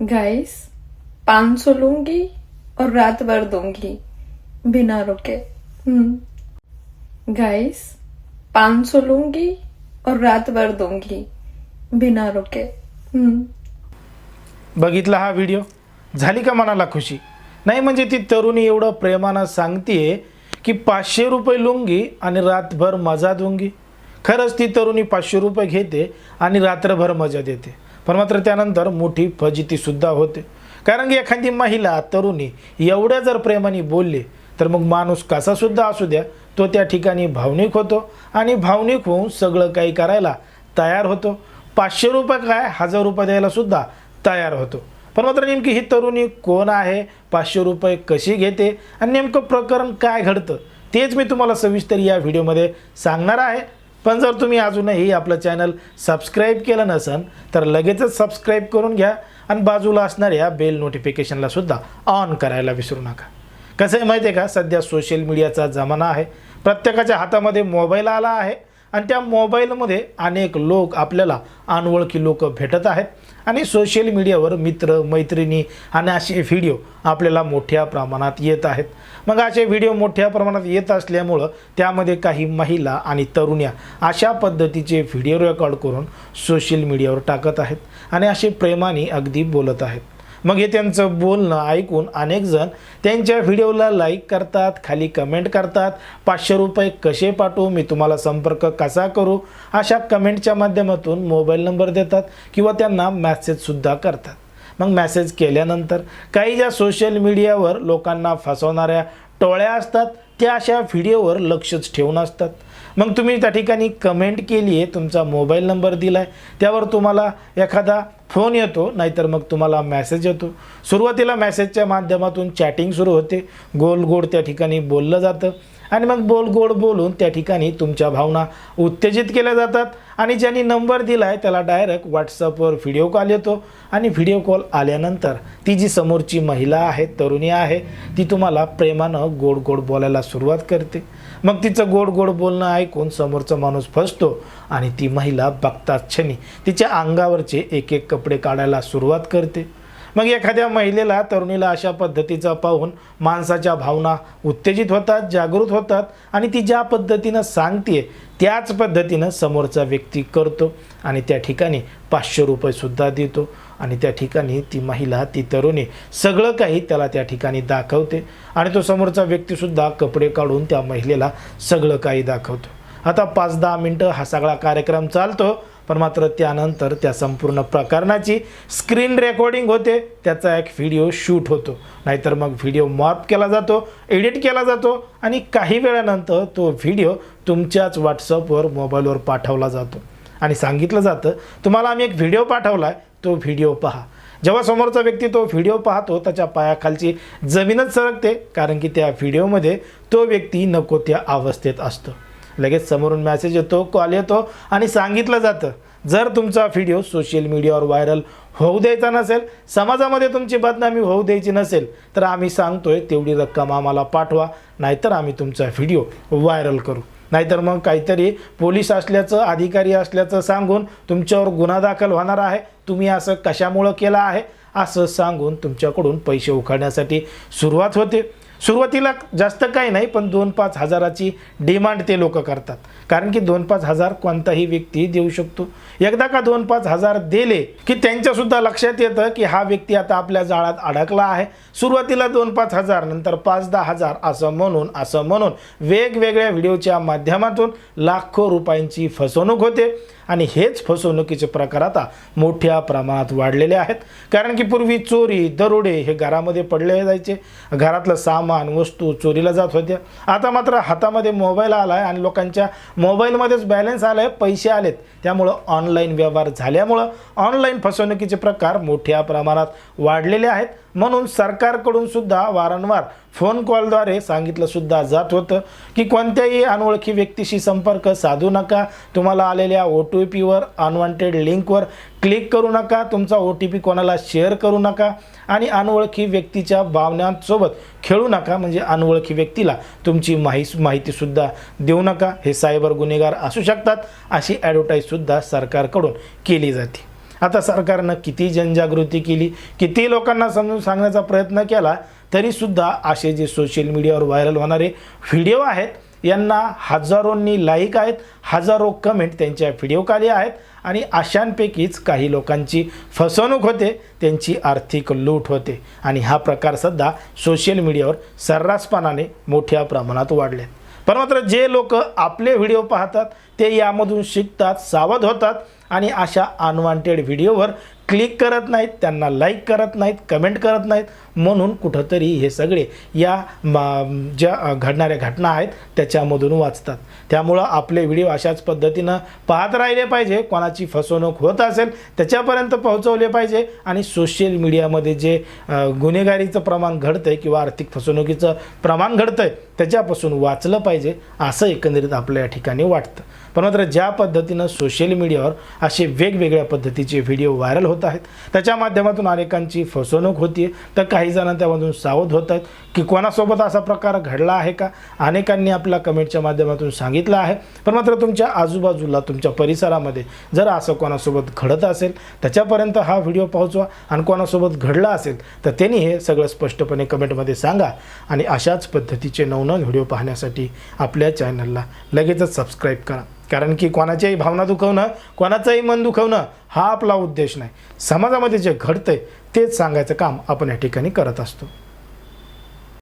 Guys पाँच सौ लूंगी और रात भर दूंगी बिना रुके गाइस पाँच सौ लूंगी और रात भर दूंगी बिना रुके बघितला हा व्हिडिओ झाली का मनाला खुशी? नाही म्हणजे ती तरुणी एवढं प्रेमानं सांगतीये की पाचशे रुपये लुंगी आणि रातभर मजा दुंगी. खरंच ती तरुणी पाचशे रुपये घेते आणि रात्रभर मजा देते. पण मात्र त्यानंतर मोठी फजितीसुद्धा होते. कारण की एखादी महिला तरुणी एवढ्या जर प्रेमाने बोलली तर मग माणूस कसासुद्धा असू द्या तो त्या ठिकाणी भावनिक होतो आणि भावनिक होऊन सगळं काही करायला तयार होतो. पाचशे रुपये काय हजार रुपये द्यायलासुद्धा तयार होतो. पण मात्र नेमकी ही तरुणी कोण आहे पाचशे रुपये कशी घेते आणि नेमकं प्रकरण काय घडतं तेच मी तुम्हाला सविस्तर या व्हिडिओमध्ये सांगणार आहे. पण जर तुम्ही अजूनही आपलं चॅनल सबस्क्राईब केलं नसेल तर लगेचच सबस्क्राईब करून घ्या आणि बाजूला असणाऱ्या बेल नोटिफिकेशनला सुद्धा ऑन करायला विसरू नका. कसं आहे माहिती आहे का? सध्या सोशल मीडियाचा जमाना आहे. प्रत्येकाच्या हातामध्ये मोबाईल आला आहे. आणि त्या मोबाईलमध्ये अनेक लोक आपल्याला अनवळखी लोक भेटत आहेत. आणि सोशल मीडियावर मित्र मैत्रिणी आणि असे व्हिडिओ आपल्याला मोठ्या प्रमाणात येत आहेत. मग असे व्हिडिओ मोठ्या प्रमाणात येत असल्यामुळं त्यामध्ये काही महिला आणि तरुण्या अशा पद्धतीचे व्हिडिओ रेकॉर्ड करून सोशल मीडियावर टाकत आहेत. आणि असे प्रेमाने अगदी बोलत आहेत. मग हे त्यांचं बोलणं ऐकून अनेक जण त्यांच्या व्हिडिओला लाईक करतात खाली कमेंट करतात. पाचशे रुपये कसे पाठवू? मी तुम्हाला संपर्क कसा करू? अशा कमेंटच्या माध्यमातून मोबाईल नंबर देतात किंवा त्यांना मॅसेजसुद्धा करतात. मग मॅसेज केल्यानंतर काही ज्या सोशल मीडियावर लोकांना फसवणाऱ्या टोळ्या असतात त्या अशा व्हिडिओवर लक्षच ठेवून असतात. मग तुम्ही त्या ठिकाणी कमेंट केली आहे तुमचा मोबाईल नंबर दिला आहे त्यावर तुम्हाला एखादा फोन येतो नाहीतर मग तुम्हाला मॅसेज येतो. सुरुवातीला मॅसेजच्या माध्यमातून चॅटिंग सुरू होते. गोल गोड त्या ठिकाणी बोललं जातं. आणि मग बोल गोड बोलून त्या ठिकाणी तुमच्या भावना उत्तेजित केल्या जातात. आणि ज्यांनी नंबर दिला आहे त्याला डायरेक्ट व्हॉट्सअपवर व्हिडिओ कॉल येतो. आणि व्हिडिओ कॉल आल्यानंतर ती जी समोरची महिला आहे तरुणी आहे ती तुम्हाला प्रेमानं गोड गोड बोलायला सुरुवात करते. मग तिचं गोड गोड बोलणं ऐकून समोरचा माणूस फसतो आणि ती महिला बघताच क्षणी तिच्या अंगावरचे एक एक कपडे काढायला सुरुवात करते. मग एखाद्या महिलेला तरुणीला अशा पद्धतीचा पाहून माणसाच्या भावना उत्तेजित होतात जागृत होतात आणि ती ज्या पद्धतीनं सांगते त्याच पद्धतीनं समोरचा व्यक्ती करतो आणि त्या ठिकाणी पाचशे रुपयेसुद्धा देतो. आणि त्या ठिकाणी ती महिला ती तरुणी सगळं काही त्याला त्या ठिकाणी दाखवते आणि तो समोरचा व्यक्तीसुद्धा कपडे काढून त्या महिलेला सगळं काही दाखवतो. आता पाच दहा मिनटं हा सगळा कार्यक्रम चालतो. पण मात्र त्यानंतर त्या संपूर्ण प्रकरणाची स्क्रीन रेकॉर्डिंग होते. त्याचा एक व्हिडिओ शूट होतो. नाहीतर मग व्हिडिओ मॉप केला जातो एडिट केला जातो आणि काही वेळानंतर तो व्हिडिओ तुमच्याच व्हॉट्सअपवर मोबाईलवर पाठवला जातो. आणि सांगितलं जातं तुम्हाला आम्ही एक व्हिडिओ पाठवला आहे तो व्हिडिओ पहा. जेव्हा समोरचा व्यक्ती तो व्हिडिओ पाहतो त्याच्या पायाखालची जमीनच सरकते कारण की त्या व्हिडिओमध्ये तो व्यक्ती नको त्या अवस्थेत असतो. लगेच समोरून मॅसेज येतो कॉल येतो आणि सांगितलं जातं. जर तुमचा व्हिडिओ सोशल मीडियावर व्हायरल होऊ द्यायचा नसेल समाजामध्ये तुमची बदनामी होऊ द्यायची नसेल तर आम्ही सांगतोय तेवढी रक्कम आम्हाला पाठवा नाहीतर आम्ही तुमचा व्हिडिओ व्हायरल करू. नाहीतर मग काहीतरी पोलीस असल्याचं अधिकारी असल्याचं सांगून तुमच्यावर गुन्हा दाखल होणार आहे. तुम्ही असं कशामुळं केलं आहे? असं सांगून तुमच्याकडून पैसे उखाडण्यासाठी सुरुवात होते. सुरुवातीला जास्त काही नाही पण दोन पाच हजाराची डिमांड ते लोक करतात. कारण की दोन पाच हजार कोणताही व्यक्ती देऊ शकतो. एकदा का दोन पाच हजार दिले की त्यांच्यासुद्धा लक्षात येतं की हा व्यक्ती आता आपल्या जाळात अडकला आहे. सुरुवातीला दोन पाच हजार नंतर पाच दहा हजार असं म्हणून असं म्हणून वेगवेगळ्या व्हिडिओच्या माध्यमातून लाखो रुपयांची फसवणूक होते. आणि हेच फसवणुकीचे प्रकार आता मोठ्या प्रमाणात वाढलेले आहेत. कारण की पूर्वी चोरी दरोडे हे घरामध्ये पडले जायचे. घरातलं सामान वस्तू चोरीला जात होत्या. आता मात्र हातामध्ये मोबाईल आला आहे आणि लोकांच्या मोबाईलमध्येच बॅलन्स आला आहे पैसे आलेत. त्यामुळं ऑनलाईन व्यवहार झाल्यामुळं ऑनलाईन फसवणुकीचे प्रकार मोठ्या प्रमाणात वाढलेले आहेत. म्हणून सरकारकडून सुद्धा वारंवार फोन कॉलद्वारे सांगितलं सुद्धा जात होतं की कोणत्याही अनोळखी व्यक्तीशी संपर्क साधू नका. तुम्हाला आलेल्या ओ टी पीवर अनवॉन्टेड लिंकवर क्लिक करू नका तुमचा ओ टी पी कोणाला शेअर करू नका आणि अनोळखी व्यक्तीच्या भावनांसोबत खेळू नका म्हणजे अनोळखी व्यक्तीला तुमची माहि माहितीसुद्धा देऊ नका. हे सायबर गुन्हेगार असू शकतात अशी ॲडव्हर्टाईजसुद्धा सरकारकडून केली जाते. आता सरकारनं किती जनजागृती केली किती लोकांना समजून सांगण्याचा प्रयत्न केला तरीसुद्धा असे जे सोशल मीडियावर व्हायरल होणारे व्हिडिओ आहेत यांना हजारोंनी लाईक आहेत हजारो कमेंट त्यांच्या व्हिडिओखाली आहेत आणि अशांपैकीच काही लोकांची फसवणूक होते त्यांची आर्थिक लूट होते आणि हा प्रकार सध्या सोशल मीडियावर सर्रासपणाने मोठ्या प्रमाणात वाढले पण मात्र जे लोक आपले व्हिडिओ पाहतात ते यामधून शिकतात सावध होतात आणि अशा अनवॉन्टेड व्हिडिओवर क्लिक करत नाहीत त्यांना लाईक करत नाहीत कमेंट करत नाहीत म्हणून कुठंतरी हे सगळे या ज्या घडणाऱ्या घटना आहेत त्याच्यामधून वाचतात. त्यामुळं आपले व्हिडिओ अशाच पद्धतीनं पाहत राहिले पाहिजे. कोणाची फसवणूक होत असेल त्याच्यापर्यंत पोहोचवले पाहिजे. आणि सोशल मीडियामध्ये जे गुन्हेगारीचं प्रमाण घडतंय किंवा आर्थिक फसवणुकीचं प्रमाण घडतंय त्याच्यापासून वाचलं पाहिजे असं एकंदरीत आपल्या या ठिकाणी वाटतं. पण मात्र ज्या पद्धतीनं सोशल मीडियावर असे वेगवेगळ्या पद्धतीचे व्हिडिओ व्हायरल होत आहेत त्याच्या माध्यमातून अनेकांची फसवणूक होती तर काही काही जण त्यामधून सावध होत आहेत की कोणासोबत असा प्रकार घडला आहे का? अनेकांनी आपल्या कमेंटच्या माध्यमातून सांगितलं आहे. पण मात्र तुमच्या आजूबाजूला तुमच्या परिसरामध्ये जर असं कोणासोबत घडत असेल त्याच्यापर्यंत हा व्हिडिओ पोहोचवा आणि कोणासोबत घडला असेल तर त्यांनी हे सगळं स्पष्टपणे कमेंटमध्ये सांगा. आणि अशाच पद्धतीचे नवनव व्हिडिओ पाहण्यासाठी आपल्या चॅनलला लगेचच सबस्क्राईब करा. कारण की कोणाच्याही भावना दुखवणं कोणाचंही मन दुखवणं हा आपला उद्देश नाही. समाजामध्ये जे घडतंय तेच सांगायचं काम आपण या ठिकाणी करत असतो.